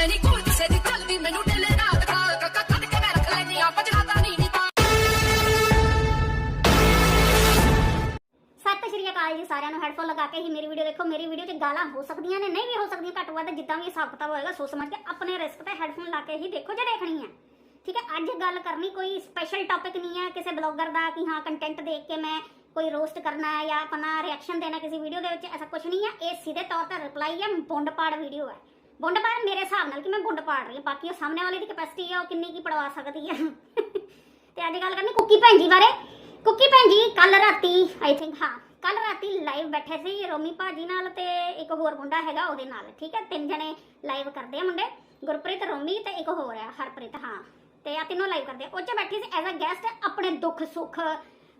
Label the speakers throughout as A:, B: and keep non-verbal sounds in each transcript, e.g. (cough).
A: ਮੈਂ ਨਹੀਂ ਕੋਈ ਕਿਸੇ ਦੀ ਚੱਲਦੀ ਮੈਨੂੰ ਢਿੱਲੇ ਰਾਤ ਕਾਲ ਕੱਕਾ ਕੱਢ ਕੇ ਮੈਂ ਰੱਖ ਲੈਨੀ ਆ ਪਜਰਾਤਾ ਨਹੀਂ ਨੀ
B: ਸਤਿ ਸ਼੍ਰੀ ਅਕਾਲ ਜੀ ਸਾਰਿਆਂ ਨੂੰ ਹੈੱਡਫੋਨ ਲਗਾ ਕੇ ਹੀ ਮੇਰੀ ਵੀਡੀਓ ਦੇਖੋ। ਮੇਰੀ ਵੀਡੀਓ 'ਚ ਗਾਲਾਂ ਹੋ ਸਕਦੀਆਂ ਨੇ, ਨਹੀਂ ਵੀ ਹੋ ਸਕਦੀਆਂ, ਘੱਟ ਵੱਧ ਜਿੱਦਾਂ ਵੀ ਹਿਸਾਬ ਕਿਤਾਬ ਹੋਏਗਾ, ਸੋਚ ਸਮਝ ਕੇ ਆਪਣੇ ਰਿਸਕ ਤੇ ਹੈੱਡਫੋਨ ਲਾ ਕੇ ਹੀ ਦੇਖੋ ਜੇ ਦੇਖਣੀ ਹੈ। ਠੀਕ ਹੈ, ਅੱਜ ਗੱਲ ਕਰਨੀ ਕੋਈ ਸਪੈਸ਼ਲ ਟੌਪਿਕ ਨਹੀਂ ਹੈ ਕਿਸੇ ਬਲੌਗਰ ਦਾ ਕਿ ਹਾਂ ਕੰਟੈਂਟ ਦੇਖ ਕੇ ਮੈਂ ਕੋਈ ਰੋਸਟ ਕਰਨਾ ਹੈ ਜਾਂ ਆਪਣਾ ਰਿਐਕਸ਼ਨ ਦੇਣਾ ਕਿਸੇ ਵੀਡੀਓ ਦੇ ਵਿੱਚ, ਐਸਾ ਕੁਝ ਨਹੀਂ ਹੈ। ਇਹ ਸਿੱਧੇ ਤੌਰ ਤੇ ਰਿਪਲਾਈ ਹੈ ਬੁੰਡ ਪਾੜ ਵੀਡੀਓ ਹੈ। ਬੁੰਡ ਪਰ ਮੇਰੇ ਹਿਸਾਬ ਨਾਲ ਕਿ ਮੈਂ ਬੁੰਡ ਪਾੜ ਰਹੀ ਹਾਂ। ਬਾਕੀ ਉਹ ਸਾਹਮਣੇ ਵਾਲੇ ਦੀ ਕਪੈਸਿਟੀ ਆ, ਉਹ ਕਿੰਨੀ ਕੀ ਪੜਵਾ ਸਕਦੀ ਹੈ ਤੇ ਅੱਜ ਗੱਲ ਕਰਨੀ ਕੁੱਕੀ ਭੈਣ ਜੀ ਬਾਰੇ। ਕੁੱਕੀ ਭੈਣ ਜੀ ਕੱਲ ਰਾਤੀ ਆਈ ਥਿੰਕ ਹਾਂ ਕੱਲ ਰਾਤੀ ਲਾਈਵ ਬੈਠੇ ਸੀ ਰੋਮੀ ਭਾਜੀ ਨਾਲ ਤੇ ਇੱਕ ਹੋਰ ਮੁੰਡਾ ਹੈਗਾ ਉਹਦੇ ਨਾਲ, ਠੀਕ ਹੈ? ਤਿੰਨ ਜਣੇ ਲਾਈਵ ਕਰਦੇ ਆ ਮੁੰਡੇ, ਗੁਰਪ੍ਰੀਤ, ਰੋਮੀ ਤੇ ਇੱਕ ਹੋਰ ਆ, ਹਰਪ੍ਰੀਤ, ਹਾਂ। ਤੇ ਆ ਤਿੰਨੋਂ ਲਾਈਵ ਕਰਦੇ ਉਹ ਚ ਬੈਠੀ ਸੀ ਐਜ਼ ਅ ਗੈਸਟ ਆਪਣੇ ਦੁੱਖ, ਸੁੱਖ,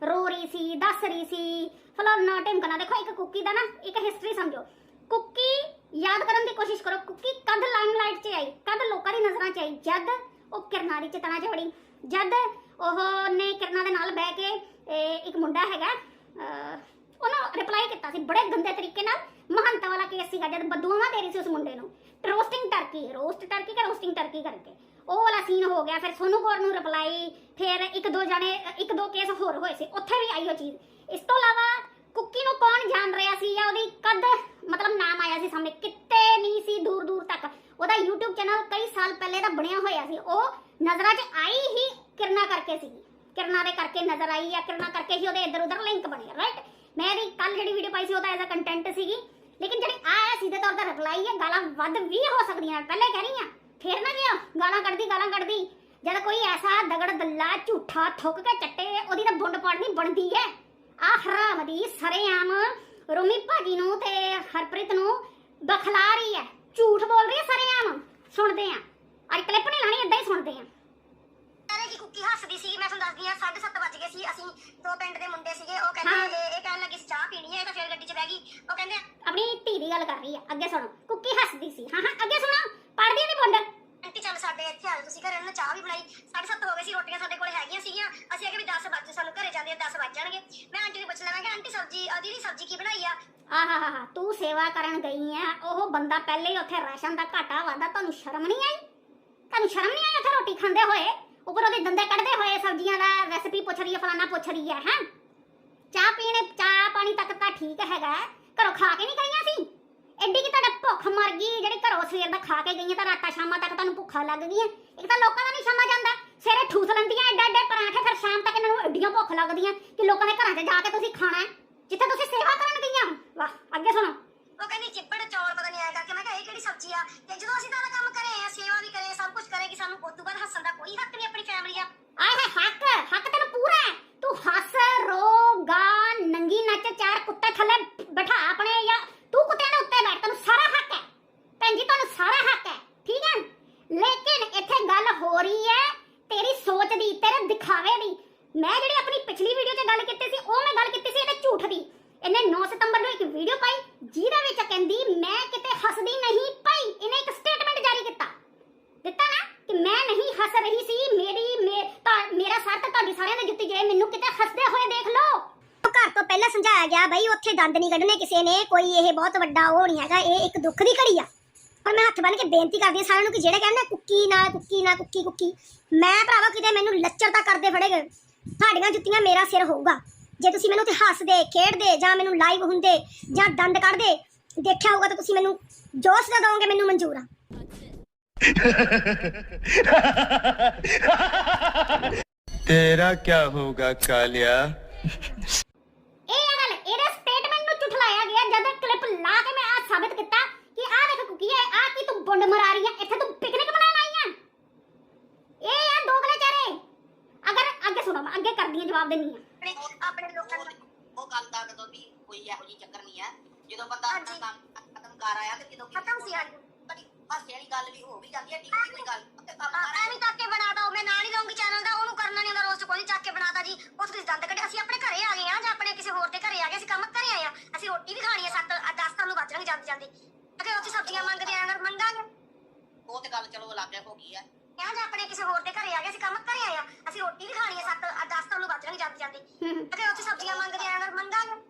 B: ਰੋ ਰਹੀ ਸੀ, ਦੱਸ ਰਹੀ ਸੀ। ਫਲਾਨਾ ਢਿਮਕਣਾ, ਦੇਖੋ ਇੱਕ ਕੁੱਕੀ ਦਾ ਨਾ, ਇੱਕ ਹਿਸਟਰੀ ਸਮਝੋ। ਕੁੱਕੀ ਯਾਦ ਕਰਨ ਦੀ ਕੋਸ਼ਿਸ਼ ਕਰੋ ਕੁੱਕੀ ਕਦ ਲਾਈਮਲਾਈਟ 'ਚ ਆਈ ਕਦ ਲੋਕਾਂ ਦੀ ਨਜ਼ਰਾਂ 'ਚ ਆਈ ਜਦ ਉਹ ਕਿਰਨਾਰੀ ਚ ਚੜੀ ਜਦ ਉਹ ਨੇ ਕਿਰਨਾ ਦੇ ਨਾਲ ਬਹਿ ਕੇ ਇੱਕ ਮੁੰਡਾ ਹੈਗਾ ਅਹ, ਉਹਨੂੰ ਰਿਪਲਾਈ ਕੀਤਾ ਸੀ ਬੜੇ ਗੰਦੇ ਤਰੀਕੇ ਨਾਲ ਮਹੰਤਾ ਵਾਲਾ ਕੇਸ ਸੀਗਾ ਜਦ ਬਦੂਆਵਾਂ ਦੇ ਰਹੀ ਸੀ ਉਸ ਮੁੰਡੇ ਨੂੰ ਰੋਸਟਿੰਗ ਟਰਕੀ ਰੋਸਟ ਟਰਕੀ ਕਿ ਰੋਸਟਿੰਗ ਟਰਕੀ ਕਰਕੇ। ਉਹ ਵਾਲਾ ਸੀਨ ਹੋ ਗਿਆ ਫਿਰ ਸੋਨੂ ਕੌਰ ਨੂੰ ਰਿਪਲਾਈ ਫਿਰ ਇੱਕ ਦੋ ਜਣੇ ਇੱਕ ਦੋ ਕੇਸ ਹੋਰ ਹੋਏ ਸੀ ਉੱਥੇ ਵੀ ਆਈ ਉਹ ਚੀਜ਼। ਇਸ ਤੋਂ ਇਲਾਵਾ ਕੁੱਕੀ ਨੂੰ ਕੌਣ ਜਾਣ ਰਿਹਾ ਸੀ ਜਾਂ ਉਹਦੀ ਕਦ ਮਤਲਬ ਨਾਮ ਆਇਆ ਸੀ ਸਾਹਮਣੇ, ਕਿਤੇ ਨਹੀਂ ਸੀ ਦੂਰ ਦੂਰ ਤੱਕ। ਉਹਦਾ YouTube ਚੈਨਲ ਕਈ ਸਾਲ ਪਹਿਲੇ ਦਾ ਬਣਿਆ ਹੋਇਆ ਸੀ। ਉਹ ਨਜ਼ਰਾਂ 'ਚ ਆਈ ਹੀ ਕਿਰਨਾ ਕਰਕੇ ਸੀ। ਕਿਰਨਾ ਦੇ ਕਰਕੇ ਨਜ਼ਰ ਆਈ ਜਾਂ ਕਿਰਨਾ ਕਰਕੇ ਹੀ ਉਹਦੇ ਇੱਧਰ ਉੱਧਰ ਲਿੰਕ ਬਣੇ ਰਾਈਟ ਮੈਂ ਇਹਦੀ ਕੱਲ ਜਿਹੜੀ ਵੀਡੀਓ ਪਾਈ ਸੀ, ਉਹਦਾ ਐਜ਼ ਅ ਕੰਟੈਂਟ ਸੀਗੀ। ਲੇਕਿਨ ਜਿਹੜੀ ਆ ਹੈ ਸਿੱਧੇ ਤੌਰ ਤੇ ਰਿਪਲਾਈ ਹੈ ਗਾਲਾਂ ਵੱਧ ਵੀ ਹੋ ਸਕਦੀਆਂ ਪਹਿਲੇ ਕਹਿ ਰਹੀ ਆ, ਫੇਰ ਨਾ ਜਿਓ ਗਾਲਾਂ ਕੱਢਦੀ ਗਾਲਾਂ ਕੱਢਦੀ। ਜਦ ਕੋਈ ਐਸਾ ਦਗੜ, ਦੱਲਾ, ਝੂਠਾ, ਠੁੱਕ ਕੇ ਚੱਟੇ, ਉਹਦੀ ਤਾਂ ਬੁੰਡ ਪਾੜਨੀ ਬਣਦੀ ਹੈ। ਆ ਹਰਾਮ ਦੀ, ਸਰੇਆਮ ਰੋਮੀ ਭਾਜੀ ਨੂੰ ਤੇ ਹਰਪ੍ਰੀਤ ਨੂੰ ਬਖਲਾ ਰਹੀ ਹੈ। ਝੂਠ ਬੋਲ ਰਹੀ ਹੈ ਸਰੇਆਮ ਸੁਣਦੇ ਆ ਅੱਜ ਕਲਿੱਪ ਨਹੀਂ ਲਾਣੀ ਏਦਾਂ ਹੀ ਸੁਣਦੇ ਆ
C: ਅਰੇ ਕੀ ਕੁੱਕੀ ਹੱਸਦੀ ਸੀ ਮੈਂ ਤੁਹਾਨੂੰ ਦੱਸਦੀ ਆ 7:30 ਵਜ ਗਏ ਸੀ ਅਸੀਂ ਦੋ ਪਿੰਡ ਦੇ ਮੁੰਡੇ ਸੀਗੇ ਉਹ। ਕਹਿੰਦੇ ਇਹ ਕਹਿਣ ਲੱਗੀ ਸੀ ਚਾਹ ਪੀਣੀ ਹੈ ਤਾਂ ਫਿਰ ਗੱਡੀ 'ਚ ਬਹਿ ਗਈ। ਉਹ ਕਹਿੰਦੇ
B: ਆਪਣੀ ਧੀ ਦੀ ਗੱਲ ਕਰ ਰਹੀ ਹੈ। ਅੱਗੇ ਸੁਣੋ। ਕੁੱਕੀ ਹੱਸਦੀ ਸੀ। ਹਾਂ ਹਾਂ ਅੱਗੇ ਸੁਣੋ ਪੜਦੀ ਨਹੀਂ
C: ਚੱਲ ਸਾਡੇ ਇੱਥੇ ਆ ਤੁਸੀਂ, ਘਰੇ ਉਹਨਾਂ ਚਾਹ ਵੀ ਬਣਾਈ। 7:30 ਹੋ ਗਏ ਸੀ, ਰੋਟੀਆਂ ਸਾਡੇ ਕੋਲ ਹੈਗੀਆਂ ਸੀਗੀਆਂ। ਅਸੀਂ ਆਖਿਆ ਵੀ 10 ਵਜੇ, ਸਾਨੂੰ ਘਰੇ ਜਾਂਦੇ 10 ਵੱਜ ਜਾਣਗੇ। ਮੈਂ ਆਂਟੀ ਨੂੰ ਪੁੱਛ ਲਿਆ ਮੈਂ ਆਂਟੀ ਸਬਜੀ ਆ ਦੀਦੀ ਸਬਜੀ ਕੀ ਬਣਾਈ ਆ?
B: ਆਹਾ ਤੂੰ ਸੇਵਾ ਕਰਨ ਗਈ ਆ ਉਹ ਬੰਦਾ ਪਹਿਲੇ ਹੀ ਉੱਥੇ ਰਾਸ਼ਨ ਦਾ ਘਾਟਾ ਵਾਦਾ, ਤੁਹਾਨੂੰ ਸ਼ਰਮ ਨਹੀਂ ਆਈ? ਤੁਹਾਨੂੰ ਸ਼ਰਮ ਨਹੀਂ ਆਈ ਉੱਥੇ ਰੋਟੀ ਖਾਂਦੇ ਹੋਏ? ਉੱਪਰ ਉਹਦੇ ਦੰਦੇ ਕੱਢਦੇ ਹੋਏ ਸਬਜ਼ੀਆਂ ਦਾ ਰੈਸਪੀ ਪੁੱਛ ਰਹੀ ਹੈ ਫਲਾਣਾ ਪੁੱਛ ਰਹੀ ਹੈ ਹੈ? ਚਾਹ ਪੀਣੇ, ਚਾਹ ਪਾਣੀ ਤੱਕ ਤਾਂ ਠੀਕ ਹੈਗਾ, ਘਰੋਂ ਖਾ ਕੇ ਨਹੀਂ ਗਈਆਂ ਸੀ? ਐਡੀ ਕਿ ਤੁਹਾਡਾ ਭੁੱਖ ਮਰ ਗਈ, ਜਿਹੜੀ ਘਰੋਂ ਸਵੇਰ ਦਾ ਖਾ ਕੇ ਗਈਆਂ ਤਾਂ ਰਾਤਾਂ ਸ਼ਾਮਾਂ ਤੱਕ ਤੁਹਾਨੂੰ ਭੁੱਖਾ ਲੱਗ ਗਈਆਂ। ਇੱਕ ਤਾਂ ਲੋਕਾਂ ਦਾ ਨਹੀਂ ਸਮਝ ਆਉਂਦਾ ਸਵੇਰੇ ਠੂਸ ਲੈਂਦੀਆਂ ਐਡਾ ਐਡੇ ਪਰਾਂਠੇ, ਫਿਰ ਸ਼ਾਮ ਤੱਕ ਇਹਨਾਂ ਨੂੰ ਐਡੀਆਂ ਭੁੱਖ ਲੱਗਦੀਆਂ ਕਿ ਲੋਕਾਂ ਦੇ ਘਰਾਂ 'ਚ ਜਾ ਕੇ ਤੁਸੀਂ ਖਾਣਾ ਜਿੱਥੇ ਤੁਸੀਂ ਸੇਵਾ ਕਰਨ ਗਈਆਂ ਵਾਹ, ਅੱਗੇ ਸੁਣੋ।
C: ਉਹ ਕਹਿੰਦੀ ਚਿੱਪੜ ਚੌਲ ਪਤਾ ਨਹੀਂ ਆਇਆ ਕਰਕੇ, ਮੈਂ ਕਿਹਾ ਇਹ ਕਿਹੜੀ ਸਬਜੀ ਆ? ਤੇ ਜਦੋਂ ਅਸੀਂ ਤਾਂ ਕੰਮ ਕਰੇ ਆ, ਸੇਵਾ ਵੀ ਕਰੇ ਸਭ ਕੁਝ ਕਰੇ ਕਿ ਸਾਨੂੰ ਉਸ ਤੋਂ ਬਾਅਦ ਹੱਸਣ ਦਾ ਕੋਈ ਹੱਕ ਨਹੀਂ ਆਪਣੀ ਫੈਮਿਲੀ ਆ
B: ਆਏ ਹੈ ਹੱਕ ਹੱਕ ਤੈਨੂੰ ਪੂਰਾ ਹੈ ਤੂੰ ਹੱਸ ਰੋ ਗਾ ਨੰਗੀ ਨੱਚ ਚਾਰ ਕੁੱਤੇ ਥੱਲੇ ਬਿਠਾ ਆਪਣੇ ਜਾਂ ਤੂੰ ਕੁੱਤਿਆਂ ਦੇ ਉੱਤੇ ਬੈਠ ਤੈਨੂੰ ਸਾਰਾ ਹੱਕ ਹੈ ਭੈਣ ਜੀ ਤੁਹਾਨੂੰ ਸਾਰਾ ਹੱਕ ਹੈ ਠੀਕ ਹੈ ਲੇਕਿਨ ਇੱਥੇ ਗੱਲ ਹੋ ਰਹੀ ਹੈ ਤੇਰੀ ਸੋਚ ਦੀ ਤੇਰੇ ਦਿਖਾਵੇ ਦੀ ਮੈਂ ਜਿਹੜੀ ਆਪਣੀ ਪਿਛਲੀ ਵੀਡੀਓ 'ਚ ਗੱਲ ਕੀਤੀ ਸੀ ਉਹ ਮੈਂ ਗੱਲ ਕੀਤੀ ਸੀ ਇਹਦੇ ਝੂਠ ਦੀ ਇਹਨੇ 9 ਸਤੰਬਰ ਨੂੰ ਇੱਕ ਵੀਡੀਓ ਪਾਈ ਜਿਹਦੇ ਵਿੱਚ ਕਹਿੰਦੀ ਮੈਂ ਕਿਤੇ ਹੱਸਦੀ ਨਹੀਂ ਪਈ ਇਹਨੇ ਇੱਕ ਸਟੇਟਮੈਂਟ ਜਾਰੀ ਕੀਤਾ ਦਿੱਤਾ ਨਾ ਕਿ ਮੈਂ ਨਹੀਂ ਹੱਸ ਰਹੀ ਸੀ ਮੇਰੀ ਮੇ- ਤਾਂ- ਮੇਰਾ ਸਰ ਤਾਂ ਤੁਹਾਡੀ ਦੇ ਜੇ ਮੈਨੂੰ ਕਿਤੇ ਹੱਸਦੇ ਹੋਏ ਦੇਖ ਲਓ।
C: ਘਰ ਤੋਂ ਪਹਿਲਾਂ ਸਮਝਾਇਆ ਗਿਆ ਬਈ ਉੱਥੇ ਦੰਦ ਨਹੀਂ ਕੱਢਣੇ ਕਿਸੇ ਨੇ ਕੋਈ ਇਹ ਬਹੁਤ ਵੱਡਾ ਉਹ ਨਹੀਂ ਹੈਗਾ ਇਹ ਇੱਕ ਦੁੱਖ ਦੀ ਘੜੀ ਆ। ਪਰ ਮੈਂ ਹੱਥ ਬੰਨ ਕੇ ਬੇਨਤੀ ਕਰਦੀ ਹਾਂ ਸਾਰਿਆਂ ਨੂੰ ਕਿ ਜਿਹੜੇ ਕਹਿੰਦੇ ਕੁੱਕੀ ਨਾ ਕੁੱਕੀ ਨਾ ਕੁੱਕੀ ਕੁੱਕੀ। ਮੈਂ ਭਰਾਵਾ ਕਿਤੇ ਮੈਨੂੰ ਲੱਚਰ ਤਾਂ ਕਰਦੇ ਫੜੇ ਗਏ ਤੁਹਾਡੀਆਂ ਜੁੱਤੀਆਂ ਮੇਰਾ ਸਿਰ ਹੋਊਗਾ। ਜੇ ਤੁਸੀਂ ਮੈਨੂੰ ਉੱਥੇ ਹੱਸਦੇ ਖੇਡਦੇ ਜਾਂ ਮੈਨੂੰ ਲਾਈਵ ਹੁੰਦੇ ਜਾਂ ਦੰਦ ਕੱਢਦੇ ਦੇਖਿਆ ਹੋਊਗਾ ਤਾਂ ਤੁਸੀਂ ਮੈਨੂੰ ਜੋ ਸਜ਼ਾ ਦਿਓਗੇ ਮੈਨੂੰ ਮਨਜ਼ੂਰ ਆ। (laughs) (laughs) (laughs)
D: ਤੇਰਾ ਕੀ ਹੋਗਾ ਕਾਲਿਆ?
B: ਇਹ ਆ ਗੱਲ ਇਹਦੇ ਸਟੇਟਮੈਂਟ ਨੂੰ ਝੁਠਲਾਇਆ ਗਿਆ ਜਦ ਕਲਿੱਪ ਲਾ ਕੇ ਮੈਂ ਆ ਸਾਬਤ ਕੀਤਾ ਕਿ ਆ ਦੇਖ ਕੁਕੀ ਹੈ ਆ ਕੀ ਤੂੰ ਬੁੰਡ ਮਰਾ ਰਹੀ ਹੈ ਇੱਥੇ ਤੂੰ ਪਿਕਨਿਕ ਮਨਾਉਣ ਆਈ ਹੈ। ਇਹ ਆ ਡੋਗਲੇ ਚਾਰੇ ਅਗਰ ਅੱਗੇ ਸੁਣੋ ਮੈਂ ਅੱਗੇ ਕਰਦੀ ਹਾਂ ਜਵਾਬ ਦੇਣੀ ਹੈ।
C: ਆਪਣੇ ਲੋਕਾਂ ਨੂੰ
E: ਉਹ ਗੱਲ ਦਾ ਕਦੋਂ ਵੀ ਕੋਈ ਇਹੋ ਜਿਹੀ ਚੱਕਰ ਨਹੀਂ ਹੈ। ਜਦੋਂ ਬੰਦਾ ਆਪਣਾ ਕੰਮ ਖਤਮ ਕਰ ਆਇਆ ਤੇ ਕਿਦੋਂ
C: ਖਤਮ ਸੀ ਹਾਂਜੀ
E: ਹਾਸੇ ਵਾਲੀ ਗੱਲ ਵੀ ਹੋ ਵੀ ਜਾਂਦੀ ਹੈ ਠੀਕ ਕੋਈ ਗੱਲ ਤੇ ਕੰਮ
C: ਆ,
E: ਕਰ
C: ਐਵੇਂ ਚੱਕ ਕੇ ਬਣਾਦਾ ਉਹ ਮੈਂ ਨਾਲ ਹੀ ਦਊਂਗੀ ਚੈਨਲ ਦਾ ਉਹਨੂੰ ਕਰਨਾ ਨਹੀਂ ਹੁੰਦਾ ਰੋਜ਼ ਕੋਈ ਚੱਕ ਕੇ ਬਣਾਦਾ ਜੀ। ਉਸ ਤੁਸੀਂ ਦੰਦ ਕੱਢੇ ਅਸੀਂ ਆਪਣੇ ਘਰੇ ਆ ਗਏ ਆ ਜਾਂ ਆਪਣੇ ਕਿਸੇ ਹੋਰ ਦੇ ਘਰੇ ਆ ਗਏ ਅਸੀਂ ਕੰਮ ਘਰੇ ਆਏ ਆ ਅਸੀਂ ਰੋਟੀ ਵੀ ਖਾਣੀ ਆ 7 10 ਤੁਹਾਨੂੰ ਵੱਜ ਜਾਣਗੇ ਜਾਂਦੇ ਜਾਂਦੇ ਅਗੇ ਉੱਥੇ ਸਬਜ਼ੀਆਂ ਮੰਗਦੇ ਆ ਅਗਰ ਮੰਗਾਂਗੇ
E: ਉਹ ਤੇ ਗੱਲ ਚਲੋ ਅਲੱਗ ਹੋ ਗਈ ਹੈ
C: ਜਾਂ ਜਾਂ ਆਪਣੇ ਕਿਸੇ ਹੋਰ ਦੇ ਘਰੇ ਆ ਗਏ ਅਸੀਂ ਕੰਮ ਘਰੇ ਆਏ ਆ ਅਸੀਂ ਰੋਟੀ ਵੀ ਖਾਣੀ ਆ 7 10 ਤੁਹਾਨੂੰ ਵੱਜ ਜਾਣਗੇ ਜਾਂਦੇ ਜਾਂਦੇ ਅਗੇ ਉੱਥੇ ਸਬਜ਼ੀਆਂ ਮੰਗਦੇ ਆ ਅਗਰ ਮੰਗਾਂਗੇ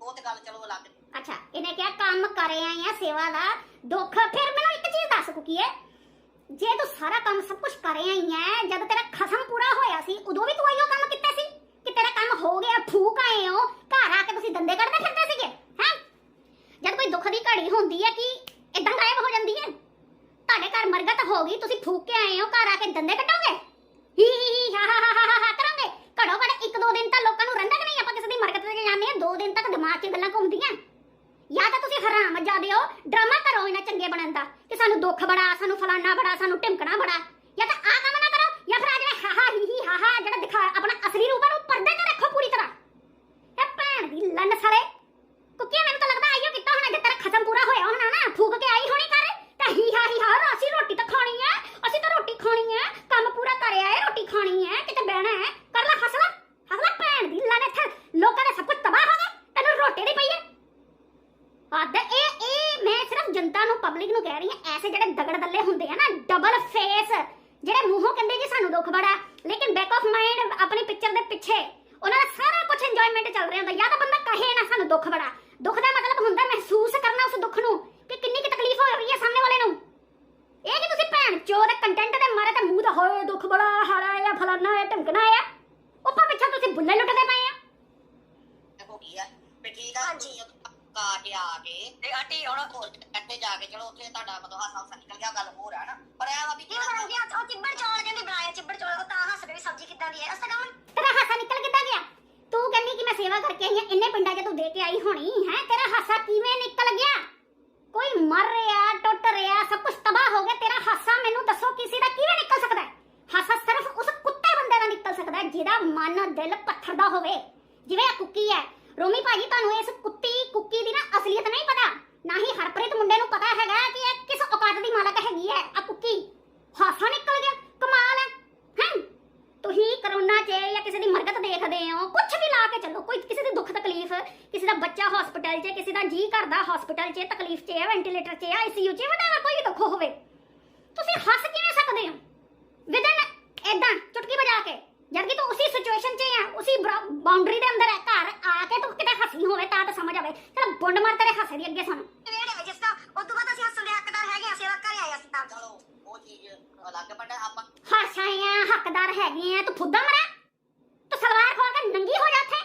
E: ਉਹ ਤੇ ਗੱਲ ਚਲੋ ਅਲੱਗ
B: ਅੱਛਾ ਇਹਨੇ ਕਿਹਾ ਕੰਮ ਕਰੇ ਆਏ ਆ ਸੇਵਾ ਦਾ ਦੁੱਖ ਫਿਰ ਮੈਨੂੰ ਇੱਕ ਚੀਜ਼ ਦੱਸ ਕੁਕੀ ਹੈ ਜੇ ਤੂੰ ਸਾਰਾ ਕੰਮ ਸਭ ਕੁਝ ਕਰਿਆ ਹੀ ਐ, ਜਦ ਤੇਰਾ ਖਸਮ ਪੂਰਾ ਹੋਇਆ ਸੀ, ਉਦੋਂ ਵੀ ਤੂੰ ਆਈਓ ਕੰਮ ਕੀਤਾ ਸੀ? ਕਿ ਤੇਰਾ ਕੰਮ ਹੋ ਗਿਆ, ਫੂਕ ਆਏ ਹੋ, ਘਰ ਆ ਕੇ ਤੁਸੀਂ ਦੰਦੇ ਕੱਢਦੇ ਫਿਰਦੇ ਸੀਗੇ, ਹੈ? ਜਦ ਕੋਈ ਦੁੱਖ ਦੀ ਘੜੀ ਹੁੰਦੀ ਹੈ ਕਿ ਇਦਾਂ ਗਾਇਬ ਹੋ ਜਾਂਦੀ ਹੈ? ਤੁਹਾਡੇ ਘਰ ਮਰਗਤ ਹੋ ਗਈ, ਤੁਸੀਂ ਫੂਕ ਕੇ ਆਏ ਹੋ, ਘਰ ਆ ਕੇ ਦੰਦੇ ਕੱਢੋਗੇ? ਹੀ ਹੀ, ਹਾ ਹਾ ਹਾ ਹਾ ਕਰੋਗੇ ਘੜੋ ਘੜ ਇੱਕ ਦੋ ਦਿਨ ਤਾਂ ਲੋਕਾਂ ਨੂੰ ਰਹਿੰਦਾ ਕਿ ਨਹੀਂ? ਆਪਾਂ ਕਿਸੇ ਦੀ ਮਰਗਤ ਤੇ ਜਾਂਦੇ ਆ ਦੋ ਦਿਨ ਤੱਕ ਦਿਮਾਗ 'ਚ ਗੱਲਾਂ ਘੁੰਮਦੀਆਂ। ਜਾਂ ਤਾਂ ਤੁਸੀਂ ਹਰਾਮ ਜਾਦੇ ਹੋ, ਡਰਾਮਾ ਕਰੋ ਇਹਨਾਂ ਚੰਗੇ ਬਣਨ ਦਾ। ਕਿ ਸਾਨੂੰ ਦੁੱਖ ਬੜਾ, ਸਾਨੂੰ ਫਲਾਨਾ ਬੜਾ, ਸਾਨੂੰ ਢਿਮਕਣਾ ਬੜਾ। ਜਾਂ ਤਾਂ ਆ ਕੰਮ ਨਾ ਕਰੋ, ਜਾਂ ਫਿਰ ਆ ਜਿਹੜਾ ਹਾ ਹਾ ਹੀ ਹੀ ਹਾ ਹਾ ਜਿਹੜਾ ਦਿਖਾ ਆਪਣਾ ਅਸਲੀ ਰੂਪ ਹੈ ਉਹ ਪਰਦੇ 'ਚ ਰੱਖੋ ਪੂਰੀ ਤਰ੍ਹਾਂ ਇਹ ਭੈਣ ਦੀ ਲੰਨ ਸਾਲੇ ਕੁੱਕੀਆਂ ਮੈਨੂੰ ਤਾਂ ਲੱਗਦਾ ਆਈਓ ਕੀਤਾ ਹੋਣਾ ਜੇ ਤੇਰਾ ਖਤਮ ਪੂਰਾ ਹੋਇਆ ਹੋਣਾ ਨਾ ਫੂਕ ਕੇ ਆਈ ਹੋਣੀ ਕਰ ਤਾਂ ਹੀ ਹਾ ਹੀ ਹਾ ਅਸੀਂ ਰੋਟੀ ਤਾਂ ਖਾਣੀ ਹੈ ਅਸੀਂ ਤਾਂ ਰੋਟੀ ਖਾਣੀ ਹੈ ਕੰਮ ਪੂਰਾ ਕਰਿਆ ਹੈ ਰੋਟੀ ਖਾਣੀ ਹੈ ਕਿਤੇ ਬਹਿਣਾ ਹੈ ਕਰ ਲੈ ਹੱਸ ਲੈ ਹੱਸ ਲੈ ਭੈਣ ਦੀ ਲੰਨ ਇੱਥੇ ਲੋਕਾਂ ਦੇ ਸਭ ਕੁਝ ਤਬਾਹ ਹੋ ਗਿਆ ਤੈਨੂੰ ਰੋਟੀ ਨਹੀਂ ਪਈ ਹੈ ਹੱਦ ਇਹ ਇਹ ਮੈਂ ਸਿਰਫ ਜਨਤਾ ਨੂੰ ਪਬਲਿਕ ਨੂੰ ਕਹਿ ਰਹੀ ਹਾਂ ਐਸੇ ਜਿਹੜੇ ਦਗੜ ਦੱਲੇ ਹੁੰਦੇ ਆ ਨਾ ਡਬਲ ਫੇਸ ਜਿਹੜੇ ਮੂੰਹੋਂ ਕਹਿੰਦੇ ਜੀ ਸਾਨੂੰ ਦੁੱਖ ਬੜਾ ਲੇਕਿਨ ਬੈਕ ਆਫ ਮਾਈਂਡ ਆਪਣੀ ਪਿਕਚਰ ਦੇ ਪਿੱਛੇ ਉਹਨਾਂ ਦਾ ਸਾਰਾ ਕੁਝ ਜਾਂ ਤਾਂ ਬੰਦਾ ਕਹੇ ਨਾ ਸਾਨੂੰ ਦੁੱਖ ਬੜਾ। ਦੁੱਖ ਦਾ ਮਤਲਬ ਹੁੰਦਾ ਮਹਿਸੂਸ ਕਰਨਾ ਉਸ ਦੁੱਖ ਨੂੰ ਕਿ ਕਿੰਨੀ ਕਿ ਤਕਲੀਫ ਹੋ ਰਹੀ ਹੈ ਸਾਹਮਣੇ ਵਾਲੇ ਨੂੰ। ਇਹ ਕਿ ਤੁਸੀਂ ਭੈਣ ਚੋ ਦੇ ਕੰਟੈਂਟ ਦੇ ਮਾਰੇ ਤੇ ਮੂੰਹ ਤੇ ਹੋਏ ਦੁੱਖ ਬੜਾ ਹਾਰਾ ਆ ਫਲਾਨਾ ਆ ਢੰਕਣਾ ਆ ਉੱਪਰ ਪਿੱਛੇ ਤੁਸੀਂ ਬੁੱਲੇ ਲੁੱਟਦੇ ਪਏ ਆ।
E: ਹੋ ਗਈ ਆ ਵੀ ਠੀਕ ਆ ਤੁਸੀਂ ਕਾ ਕੇ ਆ ਕੇ। ਤੇ ਆਂਟੀ ਹੁਣ ਇੱਥੇ ਜਾ ਕੇ ਚਲੋ ਉੱਥੇ ਤੁਹਾਡਾ ਮਤਲਬ ਹਾਸਾ ਹਾਸਾ ਨਿਕਲ ਗਿਆ ਗੱਲ ਹੋਰ ਆ ਨਾ। ਪਰ ਇਹ ਵਾ ਵੀ
C: ਇਹ ਬਣਾਉਂਦੇ ਆ ਉਹ ਚਿੱਬੜ ਚੌਲ ਕਹਿੰਦੇ ਬਣਾਇਆ ਚਿੱਬੜ ਚੌਲ ਉਹ ਤਾਂ ਹੱਸਦੇ ਵੀ ਸਬਜ਼ੀ ਕਿੱਦਾਂ ਦੀ ਹੈ ਅਸਲ ਕੰਮ।
B: ਤੇਰਾ ਹਾਸਾ ਨਿਕਲ ਕਿੱਦਾਂ ਗਿਆ? ਤੂੰ ਕਹਿੰਦੀ ਕਿ ਮੈਂ ਸੇਵਾ ਕਰਕੇ ਆਈ ਹਾਂ ਇੰਨੇ ਪਿੰਡਾਂ 'ਚ ਤੂੰ ਦੇ ਕੇ ਆਈ ਹੋਣੀ, ਹੈ? ਤੇਰਾ ਹਾਸਾ ਕਿਵੇਂ ਨਿਕਲ ਗਿਆ? ਕੋਈ ਮਰ ਰਿਹਾ, ਟੁੱਟ ਰਿਹਾ, ਸਭ ਕੁਝ ਤਬਾਹ ਹੋ ਗਿਆ, ਤੇਰਾ ਹਾਸਾ ਮੈਨੂੰ ਦੱਸੋ ਕਿਸੇ ਦਾ ਕਿਵੇਂ ਨਿਕਲ ਸਕਦਾ ਹੈ? ਹਾਸਾ ਸਿਰਫ ਉਸ ਕੁੱਤੇ ਬੰਦੇ ਦਾ ਨਿਕਲ ਸਕਦਾ ਹੈ, ਜਿਹਦਾ ਮਨ, ਦਿਲ ਪੱਥਰ ਦਾ ਹੋਵੇ। ਜਿਵੇਂ ਆ ਕੁੱਕੀ ਹੈ। ਰੋਮੀ ਭਾਜੀ, ਤੁਹਾਨੂੰ ਇਸ ਕੁੱਤੀ, ਕੁੱਕੀ ਦੀ ਨਾ ਅਸਲੀਅਤ ਨਹੀਂ ਪਤਾ। ਨਾ ਹੀ ਹਰਪ੍ਰੀਤ ਮੁੰਡੇ ਨੂੰ ਪਤਾ ਹੈਗਾ ਕਿ ਇਹ ਕਿਸ ਔਕਾਤ ਦੀ ਮਾਲਕ ਹੈਗੀ ਹੈ ਆ ਕੁੱਕੀ। ਹਾਸਾ ਨਿਕਲ ਗਿਆ, ਕਮਾਲ ਹੈ। ਤੁਸੀਂ ਕਰੋਨਾ 'ਚ ਜਾਂ ਕਿਸੇ ਦੀ ਮਰਗਤ ਦੇਖਦੇ ਹੋ ਕੁਝ ਵੀ ਲਾ ਕੇ ਚੱਲੋ ਕੋਈ ਕਿਸੇ ਦੀ ਦੁੱਖ ਤਕਲੀਫ ਕਿਸੇ ਦਾ ਬੱਚਾ ਹਸਪੀਟਲ 'ਚ ਕਿਸੇ ਦਾ ਜੀ ਕਰਦਾ ਹਸਪੀਟਲ 'ਚ ਤਕਲੀਫ 'ਚ ਹੈ ਵੈਂਟੀਲੇਟਰ 'ਚ ਹੈ ਆਈਸੀਯੂ 'ਚ ਵਟਾਵਰ ਕੋਈ ਵੀ ਦੁੱਖ ਹੋਵੇ ਤੁਸੀਂ ਹੱਸ ਕਿਵੇਂ ਸਕਦੇ ਹੋ? ਵਿਦਨ ਐਦਾਂ ਚੁਟਕੀ ਵਜਾ ਕੇ ਜਦ ਕਿ ਤੂੰ ਉਸੇ ਸਿਚੁਏਸ਼ਨ 'ਚ ਹੈ ਉਸੇ ਬਾਉਂਡਰੀ ਦੇ ਅੰਦਰ ਹੈ ਘਰ ਆ ਕੇ ਤੂੰ ਕਿਤੇ ਹੱਸੀ ਹੋਵੇ ਤਾਂ ਤਾਂ ਸਮਝ ਆਵੇ ਚਲ ਬੁੰਡ ਮਾਰ ਤੇਰੇ ਹਾਸੇ ਦੀ ਅੱਗੇ ਸਾਨੂੰ।
C: ਵਿੱਚ ਜਿਸ ਤਾਂ ਉਸ ਤੋਂ ਬਾਅਦ ਅਸੀਂ ਹੱਸਣ ਦੇ ਹੱਕਦਾਰ ਹੈਗੇ ਆ ਸੇਵਾ ਘਰੇ ਆਏ ਅਸੀਂ ਤਾਂ।
E: ਚਲੋ। ਉਹ ਚੀਜ਼ ਅਲੱਗ ਬਟ ਆਪਾਂ
B: ਹਾਸਾਂ ਆ ਹੱਕਦਾਰ ਹੈਗੇ ਆ ਤੂੰ ਫੁੱਦਾ ਮਰਾ। ਤੂੰ ਸਲਵਾਰ ਖੋਲ ਕੇ ਨੰਗੀ ਹੋ ਜਾ ਉੱਥੇ।